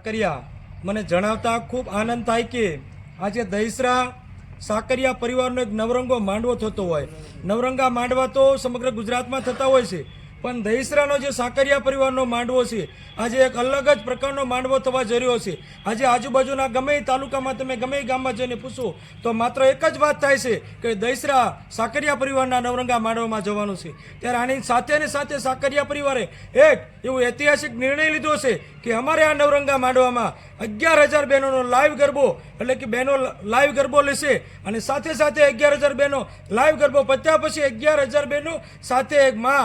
સાકરિયા. મને જણાવતા ખૂબ આનંદ થાય કે આજે દહીસરા સાકરિયા પરિવારનો એક નવરંગો માંડવો થતો હોય. નવરંગા માંડવા તો સમગ્ર ગુજરાતમાં થતા હોય છે. પણ દહીસરાનો જે સાકરિયા પરિવારનો માંડવો છે, આજે એક અલગ જ પ્રકારનો માંડવો થવા રહ્યો છે. આજે આજુબાજુના ગમે તાલુકામાં તમે ગમે ગામમાં જઈને પૂછો, તો માત્ર એક જ વાત થાય છે કે દહીસરા સાકરિયા પરિવારના નવરંગા માંડવામાં જવાનું છે. ત્યારે આની સાથે ને સાથે સાકરિયા પરિવારે એક એવું ઐતિહાસિક નિર્ણય લીધો છે કે અમારે આ નવરંગા માંડવામાં અગિયાર હજાર બહેનોનો લાઈવ ગરબો, એટલે કે બહેનો લાઈવ ગરબો લેશે. અને સાથે સાથે અગિયાર હજાર બહેનો લાઈવ ગરબો પત્યા પછી અગિયાર હજાર બહેનો સાથે એક મા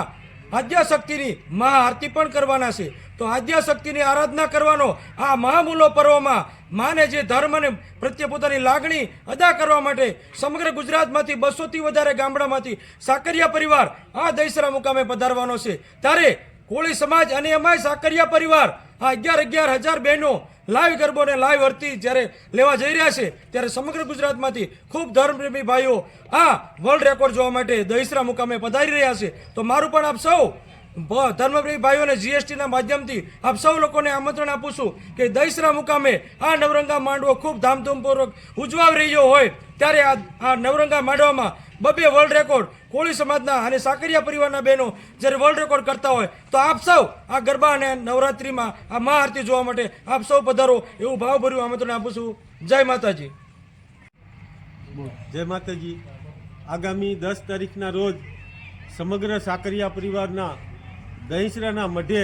આદ્યાશક્તિની મહા આરતી પણ કરવાના છે. તો આદ્યાશક્તિની આરાધના કરવાનો આ મહામૂલો પર્વમાં માને જે ધર્મને પ્રત્યે પોતાની લાગણી અદા કરવા માટે સમગ્ર ગુજરાતમાંથી બસોથી વધારે ગામડામાંથી સાકરિયા પરિવાર આ દૈસરા મુકામે પધારવાનો છે. ત્યારે કોળી સમાજ અને એમાંય સાકરિયા પરિવાર આ અગિયાર અગિયાર હજાર બહેનો લાઈવ ગરબો અને લાઈવ હરતી જ્યારે લેવા જઈ રહ્યા છે, ત્યારે સમગ્ર ગુજરાતમાંથી ખૂબ ધર્મપ્રેમી ભાઈઓ આ વર્લ્ડ રેકોર્ડ જોવા માટે દહીસરા મુકામે પધારી રહ્યા છે. તો મારું પણ આપ સૌ ધર્મપ્રેમી ભાઈઓને જીએસટીના માધ્યમથી આપ સૌ લોકોને આમંત્રણ આપું છું કે દહીસરા મુકામે આ નવરંગા માંડવો ખૂબ ધામધૂમપૂર્વક ઉજવાઈ રહ્યો હોય, ત્યારે આ નવરંગા માંડવામાં બબે વર્લ્ડ રેકોર્ડ કોળી સમાજના અને સાકરિયા પરિવારના બહેનો જ્યારે વર્લ્ડ રેકોર્ડ કરતા હોય તો આપ સૌ આ ગરબા અને નવરાત્રિમાં આ મહાઆરતી જોવા માટે આપ સૌ પધારો એવું ભાવભર્યું આમંત્રણ આપું છું. જય માતાજી. જય માતાજી. આગામી દસ તારીખના રોજ સમગ્ર સાકરિયા પરિવારના દહીસરાના મઢે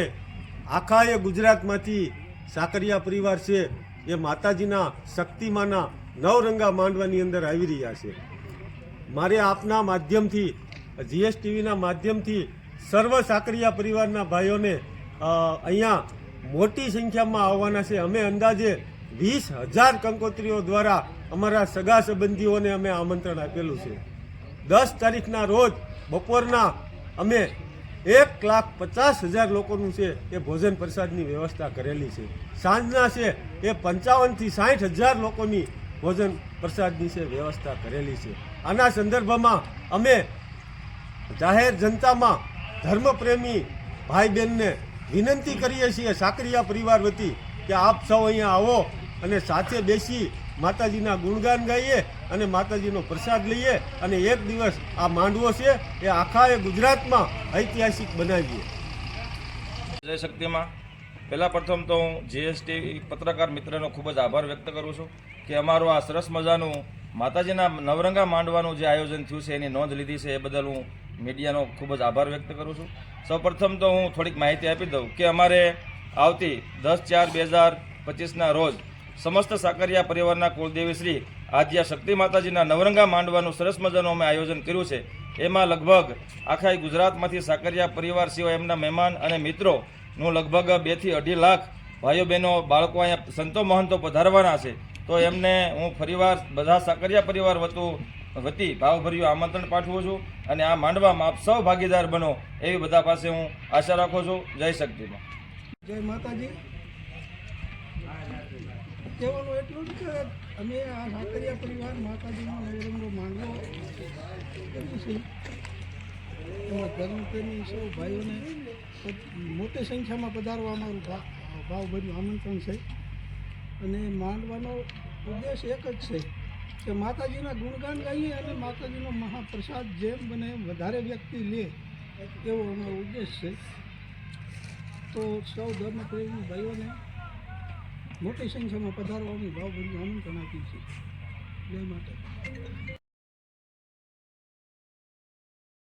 આખા એ ગુજરાતમાંથી સાકરિયા પરિવાર છે એ માતાજીના શક્તિમાના નવરંગા માંડવાની અંદર આવી રહ્યા છે. મારે આપના માધ્યમથી, જીએસટીવીના માધ્યમથી સર્વ સાકરિયા પરિવારના ભાઈઓને અહીંયા મોટી સંખ્યામાં આવવાના છે. અમે અંદાજે વીસ હજાર કંકોત્રીઓ દ્વારા અમારા સગા સંબંધીઓને અમે આમંત્રણ આપેલું છે. દસ તારીખના રોજ બપોરના અમે એક લાખ પચાસ હજાર લોકોનું છે એ ભોજન પ્રસાદની વ્યવસ્થા કરેલી છે. સાંજના છે એ પંચાવનથી સાઠ હજાર લોકોની ભોજન પ્રસાદની છે, વ્યવસ્થા કરેલી છે. આના સંદર્ભમાં અમે જાહેર જનતામાં ધર્મપ્રેમી ભાઈ બહેનને વિનંતી કરીએ છીએ, સાકરિયા પરિવાર વતી, કે આપ સૌ અહીંયા આવો અને સાથે બેસી માતાજીના ગુણગાન ગાઈએ અને માતાજીનો પ્રસાદ લઈએ અને એક દિવસ આ માંડવો છે, એ આખા એ ગુજરાતમાં ઐતિહાસિક બનાવીએ. જય શક્તિમાં. પહેલાં પ્રથમ તો હું જીએસટી પત્રકાર મિત્રનો ખૂબ જ આભાર વ્યક્ત કરું છું. કે અમારું આ સરસ મજાનું માતાજીના નવરંગા માંડવાનું જે આયોજન થયું છે, એની નોંધ લીધી છે, એ બદલ હું મીડિયાનો ખૂબ જ આભાર વ્યક્ત કરું છું. સૌપ્રથમ તો હું થોડીક માહિતી આપી દઉં કે અમારે આવતી દસ ચાર બે હજાર પચીસના રોજ સમસ્ત સાકરિયા પરિવારના કુળદેવી શ્રી આદ્યા શક્તિ માતાજીના નવરંગા માંડવાનું સરસ મજાનું અમે આયોજન કર્યું છે. એમાં લગભગ આખા ગુજરાતમાંથી સાકરિયા પરિવાર સિવાય એમના મહેમાન અને મિત્રોનું લગભગ બેથી અઢી લાખ ભાઈઓ બહેનો બાળકો અહીંયા સંતો મહંતો પધારવાના છે. તો એમને હું ફરીવાર બધા સાકરિયા પરિવાર વતુ વતી ભાવભર્યું આમંત્રણ પાઠવું છું અને આ માંડવામાં આપ સૌ ભાગીદાર બનો એવી બધા પાસે હું આશા રાખું છું. જય શક્તિમાં. જય માતાજી. કહેવાનું એટલું જ કે અમે આ સાકરિયા પરિવાર માતાજીનો નવરંગો માંગવો ધર્મપ્રેમી સૌ ભાઈઓને મોટી સંખ્યામાં પધારવા અમારું ભાવભર્યું આમંત્રણ છે. અને માંડવાનો ઉદ્દેશ એક જ છે કે માતાજીના ગુણગાન ગાઈએ અને માતાજીનો મહાપ્રસાદ જેમ બને વધારે વ્યક્તિ લે એવો અમારો ઉદ્દેશ છે. તો સૌ ધર્મપ્રેમી ભાઈઓને મોટી સંખ્યામાં પધારવાની ભાવભર્યું આમંત્રણ આપી છીએ. જય માતા